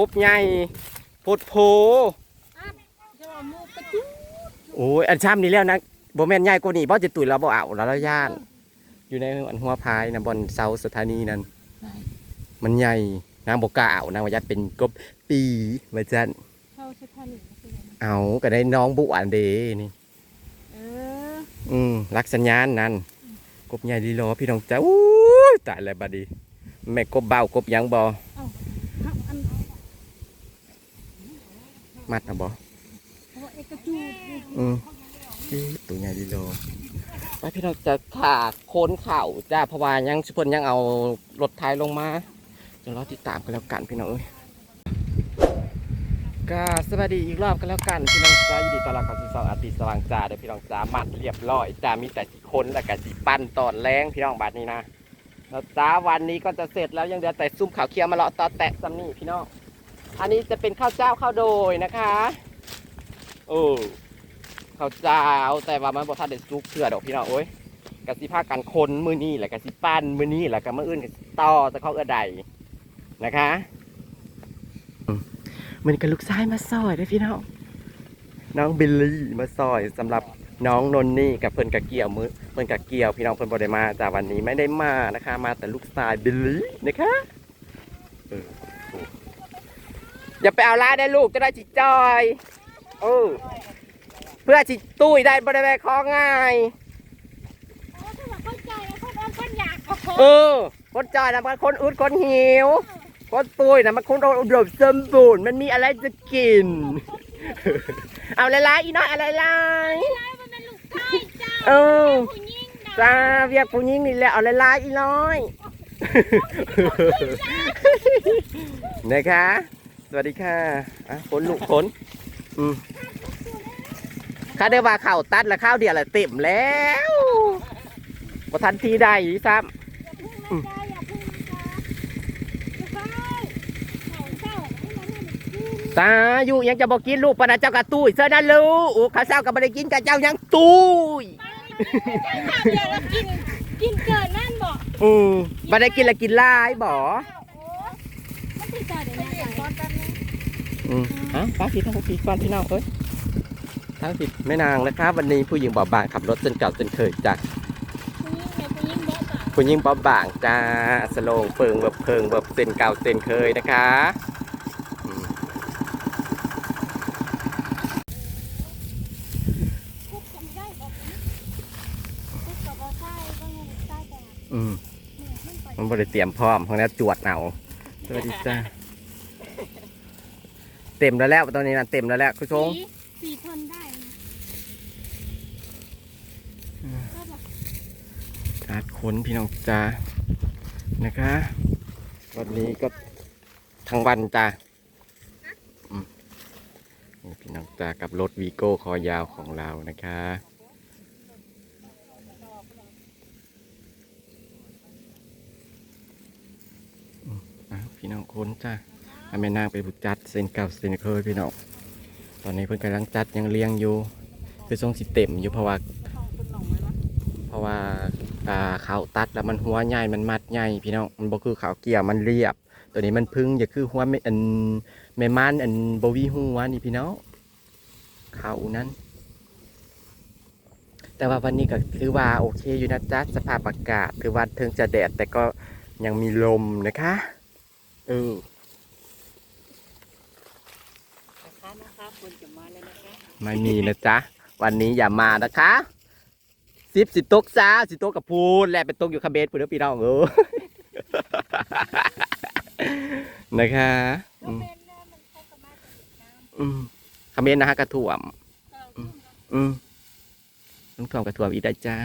น้องจ้ากบใหญ่โพดโพอะจะว่าหมูกระจุกโอ้ยอันช้ำนี่แล้วนะบ่แม่นใหญ่กว่านี้บ่จะตุยเราบ่เอาแล้วเราย่าน อยู่ในอันหัวพายนะบนเสาสถานีนั่นมันใหญ่นางบ่กล้าเอานางว่ายัดเป็นกบปีว่าจันเข้าสถานีคืออะไรนะเอาก็ได้น้องบุอันเดนี่เอออืมรักสัญญาณนั่นกบใหญ่ดีรอพี่น้องจ้าอู้ยตายแล้วบัดนี้แม่กบเบากบหยังบ่ เอาอัน มัดนะบออือตัวใหญ่ดีรอไปพี่น้องจะขาโคนเข่าจ้าเพราะว่ายังสุพนยังเอารถไทยลงมาจะรอติดตามกันแล้วกันพี่น้องเอ้ยก็สวัสดีอีกรอบกันแล้วกันพี่น้องจ้ายินดีต้อนรับเข้าสู่สองอาทิตย์สว่างจ้าเด้อพี่น้องจ้ามัดเรียบร้อยจ้ามีแต่สีคนและก็สีปั้นตอนแรงพี่น้องบัดนี้นะแล้วจ้าวันนี้ก็จะเสร็จแล้วยังเหลือแต่ซุ่มขาวเคียวมาเลาะตอแตะซัมนี่พี่น้อง อันนี้จะเป็นข้าวเจ้าข้าวโดยนะคะโอ้ข้าวเจ้าแต่ว่ามันบ่ทันได้ซุกเถื่อดอกพี่น้องโอ้ยกะสิพากันคนมือนี้แหละกะสิปั้นมือนี้แหละกะมืออื่นกะสิต่อตะเขาเอื้อใดนะคะอืมมันกับลูกชายมาซอยเด้อพี่น้องน้องบิลลี่มาซอยสำหรับน้องนนนี่กับเพิ่นกะเกี่ยวมือเพิ่นกับเกี่ยวพี่น้องเพิ่นบ่ได้มาจากวันนี้ไม่ได้มานะคะ มาแต่ลูกชายบิลลี่นะคะเออโอ้ อย่าไปเอาลายได้ลูกจะได้จิจอยเออเพื่อจิตุ้ยได้บ่ได้แบกของง่ายโอ้ถ้าว่าเข้าใจแล้วคนอ่อนคนอยากก็ขอเออคนจอยนะมันคนอึดคนหิวคนตุ้ยนะมันคนอุดมสมบูรณ์มันมีอะไรจะกิน เอาละลายๆอีน้อยอะไรลายได้มันเป็นลูกชายเจ้าเออผู้หญิงนะจ้าเรียกผู้หญิงนี่แหละเอาละลายๆอีน้อยนะคะ สวัสดีค่ะอะฝนลูกฝนอืมข้าได้ว่าข่าวตัดแล้วข้าวเดียวแหละเต็มแล้วพอทันทีได้อีกซ้อย่าพึ่งนะจ๊ะอย่าพึ่งนะจ๊ะจะไปเขาเศร้าให้มันให้มันกินำตาอยู่ยังจะบอกกินลูกปะนะเจ้ากระตุ้ยเสื้อนั่นลูกอู้ข้าวเช้าก็ไม่ได้กินกับเจ้ายังตุ้ยเดี๋ยวเรากินกินเกินนั่นบอกอืมไม่ได้กินและกินหลายบ่โอ้ไม่ติดใจเดี๋ยวนะก่อนแป๊บนึง อืมฮะฟ้าสีทั้งสีก่อนพี่น้องเอ้ยทั้งสีไม่นางนะครับ วันนี้ผู้หญิงบอบบางขับรถจนเก่าจนเคยจ้ะผู้หญิงแม่ผู้หญิงบอกป่ะผู้หญิงบอบบางจ้าสโลงเฟิงแบบเพิงแบบเส้นเก่าเส้นเคยนะคะอืมคุกจำได้บอกคุกกับว่าใช่ก็ยังใช่แต่อืมเหนื่อยขึ้นไปมันบริเตรียมพร้อมของนี้จวดเอาสวัสดีจ้า เต็มแล้วแล้วตอนนี้นะเต็มแล้วแหละคุณชงสีสีทนได้นะก็แบบการดค้นพี่น้องจ้านะคะ วันนี้ก็ทั้งวันจ้าอืมนี่พี่น้องจ้ากับรถวีโก้คอยาวของเรานะคะอืมอะพี่น้องค้นจ้า ให้แม่นางไปบุกจัดเส้นเก่าเส้นเคยพี่น้องตอนนี้เพิ่นกำลังจัดยังเลี้ยงอยู่คือทรงสิเต็มอยู่เพราะว่าเพราะว่าอ่าเขาวตัดแล้วมันหัวใหญ่มันมัดใหญ่พี่น้องมันบ่คือเขาวเกี่ยวมันเรียบ ตัวนี้มันพึ่งอย่าคือหัวไม่อันแม่มันอันบวีหัวนี่พี่น้องเขานั้น แต่ว่าวันนี้ก็คือว่าโอเคอยู่นะจ๊ะสภาพอากาศคือว่าถึงจะแดดแต่ก็ยังมีลมนะคะเออ นะ คนจะมาแล้วนะคะไม่มีนะจ๊ะ วันนี้อย่ามานะคะสิบสิตกซาสิตกกับพูนและเป็นตกอยู่คาเบสพูนเด้อพี่น้องเออนะคะอืมอืมคาเบสนะฮะกระถ่วม อืมต้องถ่วมกระถ่วมอีกได้จ้า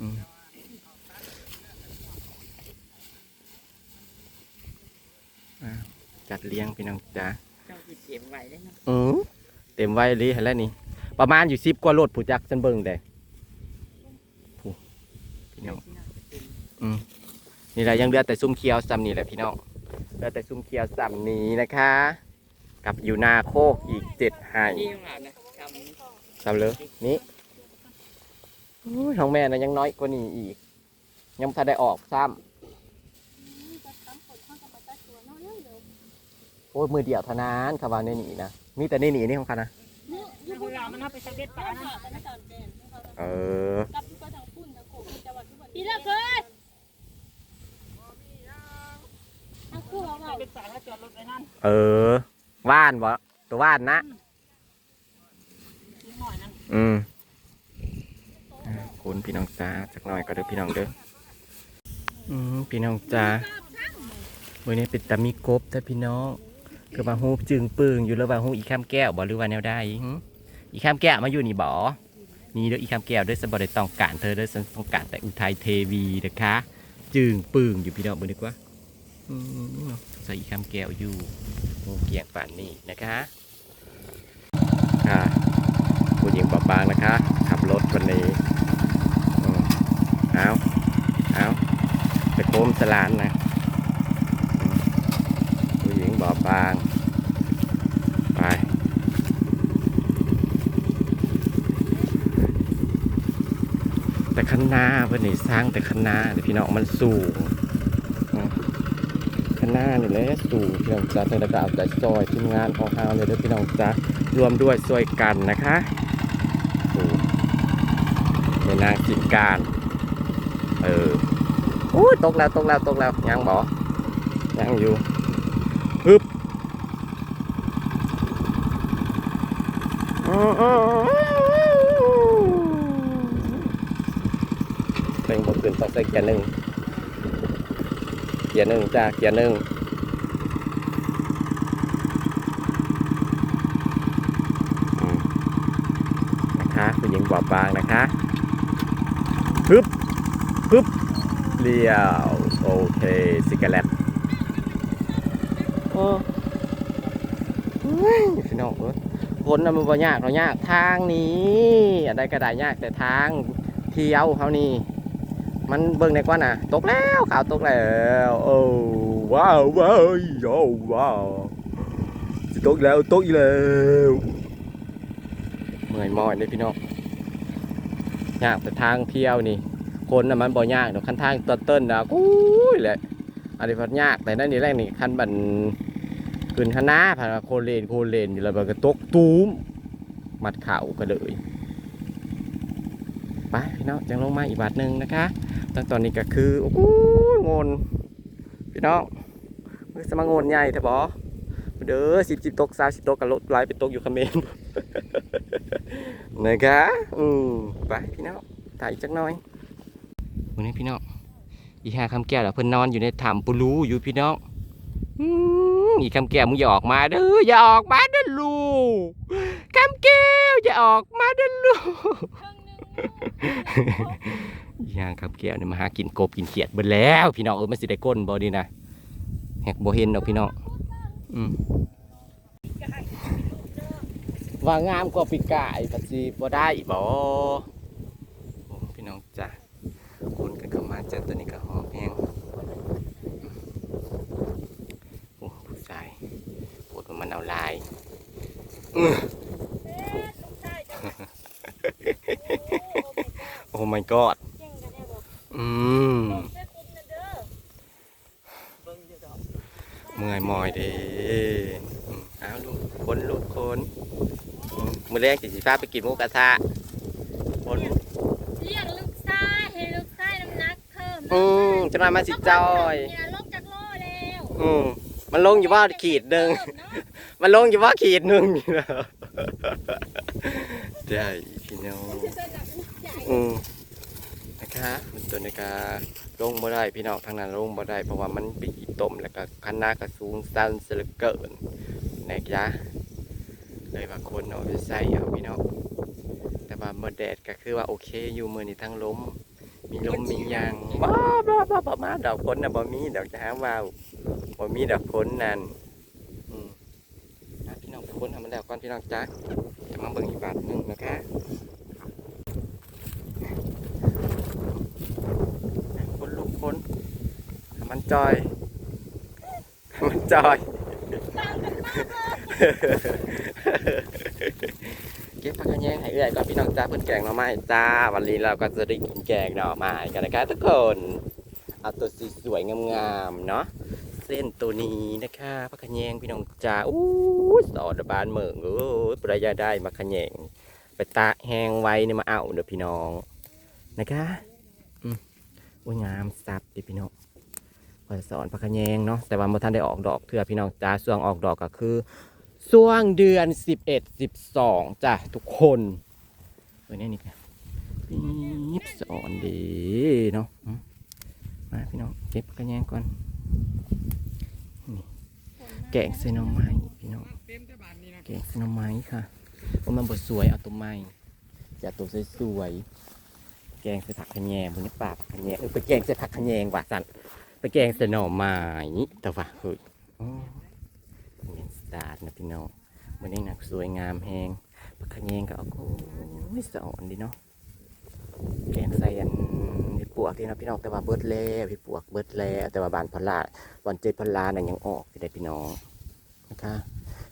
อืมอะ จัดเลี้ยงพี่น้องจ้าเจ้าที่เตรียมไว้แล้วเนาะอืมเต็มไว้เลยเห็นแล้วนี่ ประมาณอยู่สิบกว่ารถผู้จักฉันเบิ่งได้ผู้พี่น้องที่น่าจะเป็นอืมนี่แหละยังเหลือแต่ซุ้มเคียวซ้ำนี่แหละพี่น้องเหลือแต่ซุ้มเคียวซ้ำนี้นะคะ กับอยู่นาโคกอีกเจ็ดไห่ที่ของเรานะทำนี้ซ้ำเลยนี่โอ้ยของแม่นะยังน้อยกว่านี้อีกยังถ้าได้ออกซ้ โอ้ยมือเดียวเท่านั้นคำว่าในนี่นะมีแต่ในนี่นี่ของเขานะในเวลามันเอาไปสักเด็ดปลานะเออพี่เลิกเคยทั้งคู่เอาสักเด็ดปลาถ้าจอดรถไว้นั่นเออว่านบ่ตัวว่านนะนิดหน่อยนั่นอืมอ่าคุณพี่น้องจ้าสักหน่อยก็เด้อพี่น้องเด้ออืมพี่น้องจ้าวันนี้เป็นตามีกบแต่พี่น้อง คือว่าฮูจึงปึงอยู่แล้วว่าฮูอีข้ามแก้วบ่หรือว่าแนวได้อีข้ามแก้วมาอยู่นี่บ่นี่เด้ออีข้ามแก้วเด้อสบได้ต้องการเธอเด้อฉันต้องการแต่อุทัยเทวีนะคะ จึงปึงอยู่พี่น้องเบิ่งดีกว่าอืมเนาะใส่อีข้ามแก้วอยู่โอ้เกียงป่านนี่นะคะค่ะผู้หญิงบอบบางนะคะ ขับรถวันนี้เอาเอาไปโค้มสลานนะ อบบาง ไป แต่คันหน้าเพื่อนนี่สร้างแต่คันหน้าแต่พี่น้องมันสูงอืมคันหน้านี่แหละสูงพี่น้องจ้าแต่ระดับใจซอยทีมงานของเราเลยด้อพี่น้องจ้ารวมด้วยช่วยกันนะคะโอ้ในนางกินการเออโอ้ตกแล้วตกแล้วตกแล้วยังบอยังอยู่ฮึบ อื้ออื้อเป็นบทขึ้นต้องใส่เกียร์หนึ่งเกียร์หนึ่งจ้าเกียร์หนึ่งอืมนะคะผู้หญิงบอบบางนะคะฮึบฮึบเลี้ยวโอเคสิกาเลตโอ้เฮ้ยพี่น้องเอ้ย คนน่ะมันบ่ยากเรายากทางนี้อะไรก็ได้ยากแต่ทางเที่ยวเขานี่มันเบิ่งในกว่าน่ะ ตกแล้วข่าวตกแล้วโอ้ว้าวว้าวโอ้ว้าวตกแล้วตกอีกแล้วเมื่อยมอยเลยพี่น้องยากแต่ทางเที่ยวนี่ คนน่ะมันบ่ยากดอกคันทางต้นเต้นนะกู้ยแหละอันนี้พัดยากแต่นั่นนี่แรกนี่คันบัน ขึ้นคณะผ่านโคเลนโคเลนอยู่แล้วมันก็ตกตูมมัดเข่าก็เลยไปพี่น้องจังลงมาอีกบาทหนึ่งนะคะตั้งตอนนี้ก็คือโอ้โหงนพี่น้องมือสมังงนใหญ่เถอะบอเด้อสิบสิบตกสาวสิบตกกับรถไหลไปตกอยู่คาเมนนะคะอืมไปพี่น้องถ่ายจักหน่อยวันนี้พี่น้องอีห้าคำแก้วแล้วเพิ่นนอนอยู่ในถ้ำปูรูอยู่พี่น้อง มอีคำแก้วมึงอย่าออกมาเด้ออย่าออกมาเด้อลูกคำแก้วอย่าออกมาเด้อลูกอีห้าคำแก้วเนี่ยมาหากินกบกินเขียดเบิดแล้ว พี่น้องเออมันสิได้ก้นบ่ดีนะแหกบ่เห็นดอกพี่น้องอืมว่างามกว่าปีกายปัจจีบ่ได้บอพี่น้องจ้ะคนกันเข้ามาจ้ะตัวนี้ก็หอมแห้งโอ้ผู้ชายปวดมันเอาลายอื้อ โอ้ my god อืมเบิ่งอยู่ดอกเมื่อยมอยเด้อืมเอาลูกคนลูกคนอืมมื้อแรกสิสิพาไปกินหมูกระทะคนเรียกลูกชายให้ลูกชายน้ำหนักเพิ่มอืมจะมามาสิจอยเนี่ยลงจากโลแล้วอืมมันลงอยู่ว่าขีดหนึ่งเพิ่ มันลงอยู่ว่าขีดหนึ่งนี่นะได้พี่น้องอืมนะคะมันตัวนี้ก็ลงบ่ได้พี่น้องทางนั้นลงบ่ได้เพราะว่ามันปีต้มแล้วก็คันหน้ากระสูงสั้นเสลือเกินนะจ๊ะเลยว่าคนเอาไปใส่เอาพี่น้องแต่ว่าเมื่อแดดก็คือว่าโอเคอยู่มือนี้ทั้งล้มมีลมมียางบ้าบ้าบ้าบ้าดอกฝนนะบ่มีดอกจะหาว่าบ่มีดอกฝนนั่นอืม อะพี่น้นทำมันแล้วก่อนพี่น้องจ้าจะมาเบิ่งอีกบาทหนึ่งนะคะคนลูกคนมันจอยมันจอยเก็บผักกระแยงให้เอื้อยก่อนพี่น้องจ้าเพิ่นแกงหน่อไม้จ้า วันนี้เราก็จะได้กินแกงหน่อไม้กันนะคะทุกคนเอาตัวสีสวยงามๆเนาะเส้นตัวนี้นะคะพักขะแยงพี่น้องจ้าอู้ สอดบานเหมืองโอ้ยปรายาได้มาขะแยงไปตาแห้งไว้เนี่ยมาเอาเด้อพี่น้องนะคะอืมโอ้ยงามสับดิพี่น้องพอสอนพักขะแยงเนาะแต่ว่าเมื่อท่านได้ออกดอกเถื่อพี่น้องจ้าช่วงออกดอกก็คือช่วงเดือนสิบเอ็ดสิบสองจ้ะทุกคนเออเนี่ยนี่นี่สอนดีเนาะมาพี่น้องเก็บพักขะแยงก่อน แกงใส่หน่อไม้พี่น้องแกงใส่หน่อไม้ค่ะเพราะมันบดสวยเอาตัวไม้อย่าตัวสวยๆแกงใส่ผักขะแยงบนนี้ปลาผักขะแยงเออไปแกงใส่ผักขะแยงว่ะสันไปแกงใส่หน่อไม้แต่ว่าเฮ้ยโอ้เป็นสตาร์ทนะพี่น้องมันนี้หนักสวยงามแหงผักขะแยงก็เอาโอ้ยสะอ่อนดีเนาะ แกงใส่อันพี่ปวกที่นะพี่น้องแต่ว่าเบิดแล้วพี่ปวกเบิดแล้วแต่ว่าบานพลาวันเจ็ดพันล้านน่ะยังออกอยู่ได้พี่น้องนะคะ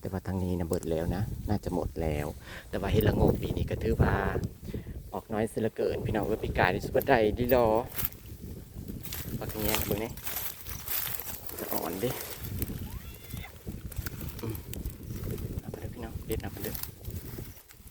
แต่ว่าทางนี้นะเบิดแล้วนะ น่าจะหมดแล้ว แต่ว่าเห็ดละโงกปีนี้ก็ถือว่าออกน้อยเสียเหลือเกิน พี่น้องว่าปีกายที่สุดได้ดีรอปักแง่เบิ่งนี่จะอ่อนดิอืมเอาไปเด้อพี่น้องเด็ดเอาไปเด้อ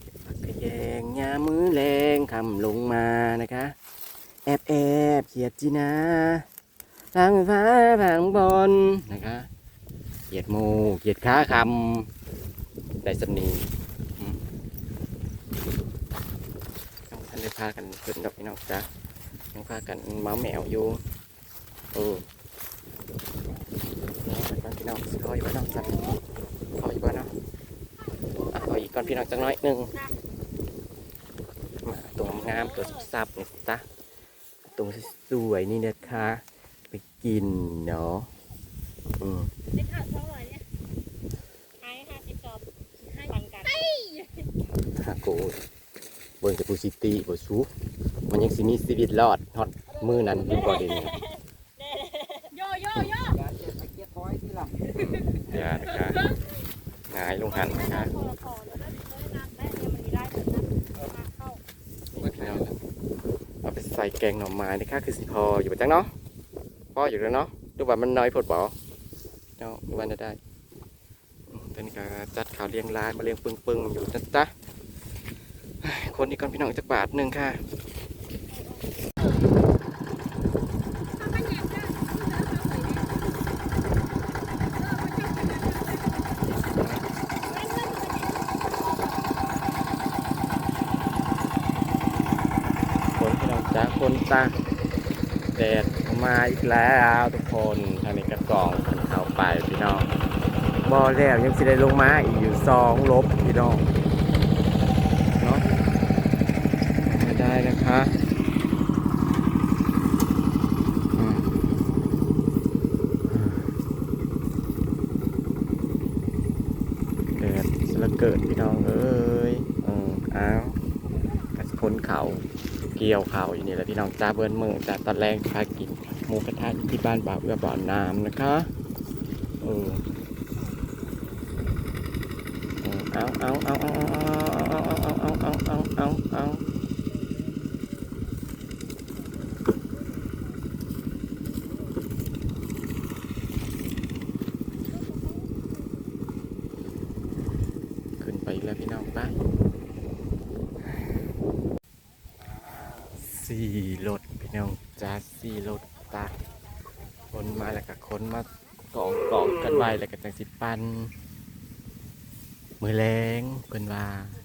เก็บผักกระแย งยามมือแรงคำลงมานะคะ แอบแอบเขียดจีนาทางฟ้าผางบนนะคะเหยียดหมูเหยียดขาคำได้สำนีอืมยังท่านได้พากันขึ้นดอกพี่น้องจ้ะยังพากันเมาแมวอยู่เออน้พี่น้องขออยู่บ้านน้องสักขออยู่บ้านเนาะอะขออีกก่อนพี่น้องจังน้อยหนึ่ง งามตัวซับๆนี่จ้ะตัวสวยๆนี่นะคะ ไปกินเนาะอืมได้ข่าวเท่าไหร่เนี่ยไอ้ห้าสิบจอบให้ปันกันฮาโกเบิ่งจากปูซิตี้บ่ซูมันยังสิมีชีวิตรอดฮอดมือนั้นอยู่บ่เดยวนี้โยโยโยอย่าเจ็บไปเกียร์ถอยที่หลังอย่านะคะหงายลงหันนะคะ พอพอแล้วได้ได้น้ำได้เนี่ยมันมีได้ถึงนะมาเข้า แล้วเอาไป ใส่แกงหน่อไม้นะคะคือสิพออยู่ประจังเนาะพออยู่แล้วเนาะดูว่ามันน้อยผดบ่เนาะดูว่าจะได้ตอนนี้ก็จัดข่าวเลี้ยงร้านมาเลี้ยงปึงๆอยู่นะจ๊ะคนนี้ก่อนพี่น้องจักบาทหนึ่งค่ะ คนพี่น้องจ้าคนตา แดดมาอีกแล้วทุกคนทางนี้กระกองเข้าไปพี่น้องบ่แล้วยังสิได้ลงมาอีกอยู่สองลบพี่น้องเนาะไม่ได้นะคะอืมแดดสละเกิดพี่น้องเอ้ยอืมอ้าวกระคนเขา เกี่ยวเขาอยู่นี่แหละพี่น้องจ้าเบิ้นมือจ้าตอนแรกพากินหมูกระทะที่บ้านบ่าวเอื้อบ่อน้ำนะคะเออเออเอาเอาเอาเอาเอาเอาเอาเอาเอาเอาเอา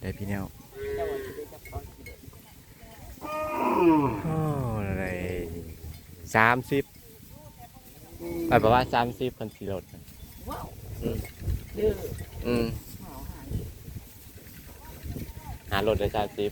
ได้พี่แนวโอ้อไรสามสิบหมายความว่าสามสิบคนสี่รถอืหารถได้สามสิบ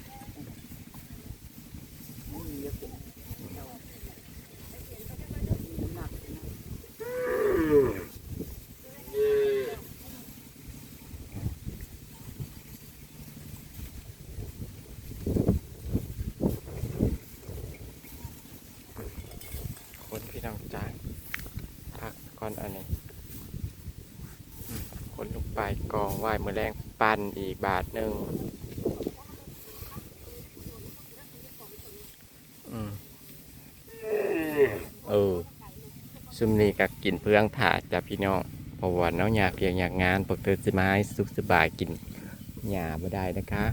อนอันนี้อืมคนลงไปกองไหวมือแรงปั่นอีกบาทหนึ่งอืมเออซุมนี้ก็กินเพื่องถาจ้ะพี่น้องเพราะว่าน้องอยากเพียงอยากงานพวกเธอจะมาให้สุขสบายกินหญ้าไม่ได้นะคะ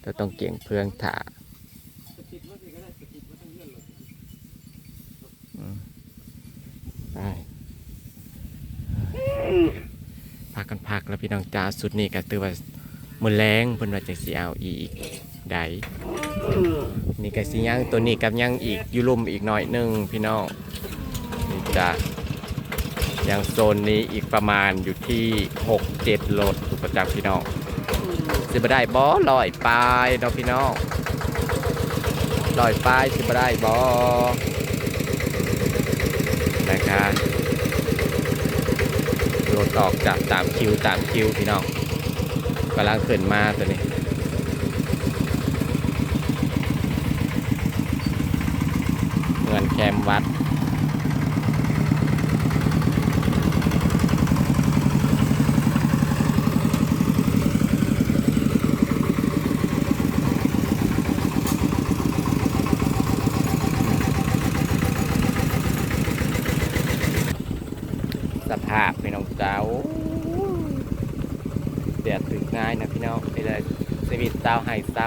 เราต้องเกี่ยงเพื่องถาอืมไปพักกันพักแล้วพี่ น้องจ้าสุดนี้ก็ตือว่ามือแรงเพิ่นว่าจะสิเอาอีกได้นี่ก็สิย่างตัวนี้กับย่างอีกอยู่ลุมอีกหน่อยหนึงพี่น้องนี่จ้าอย่างโซนนี้อีกประมาณอยู่ที่6 7โลถูกประจักษ์พี่น้องสิบ่ได้บ่ลอยปลายเนาะพี่น้องลอยปลายสิบ่ได้บ่นะคะโลด ออกจากตามคิวตามคิวพี่น้องกำลังขึ้นมาตัวนี้เงินแคมวัด สภาพพี่น้องเจ้าเดือดถึงง่ายนะพี่น้องไปเลยชีวิตส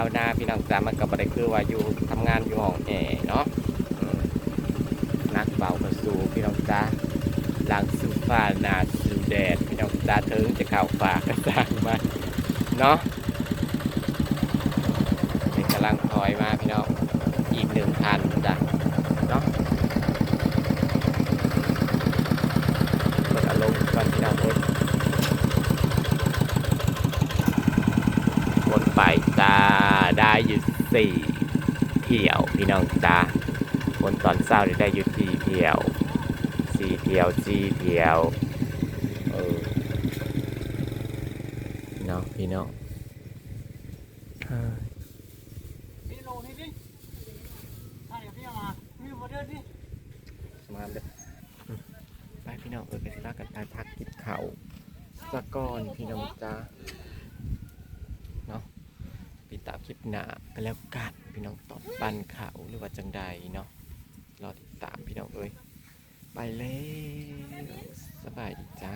าวไห้าวนาพี่น้องจามันก็บ่ได้คือว่าอยู่ทำงานอยู่ห้องแอร์เนาะอืมนักเบากระสูพี่น้องจ้าหลังสูฟ้าหนาสูแดดพี่น้องจ้าถึงจะเข้าฝาก็สร้างมันเนาะนี่กำลังถอยมาพี่น้องอีกหนึ่งคันจ้ะเนาะกดอารมณ์ก่อนที่เราเล่นวนไป ได้อยู่สี่เที่ยวพี่น้องจ้าวนตอนเศร้านี่ได้อยู่สี่เที่ยวสี่เที่ยวสี่เที่ยวเออเนาะพี่น้องเฮ้ยนี่โลนี่ดิถ้าเดี๋ยวพี่เอามาพี่มาเดินดิมาเลยอืมไปพี่น้องเออกระสิลากันไปพักกินเขาวสะก่อนพี่น้องจ้าเนาะติดตามค ลิปหน้าก็แล้วกันพี่น้องตอบปันเขาหรือว่าจังใดเนาะรอติดตามพี่น้องเอ้ยไปเลยสบายดีจ้า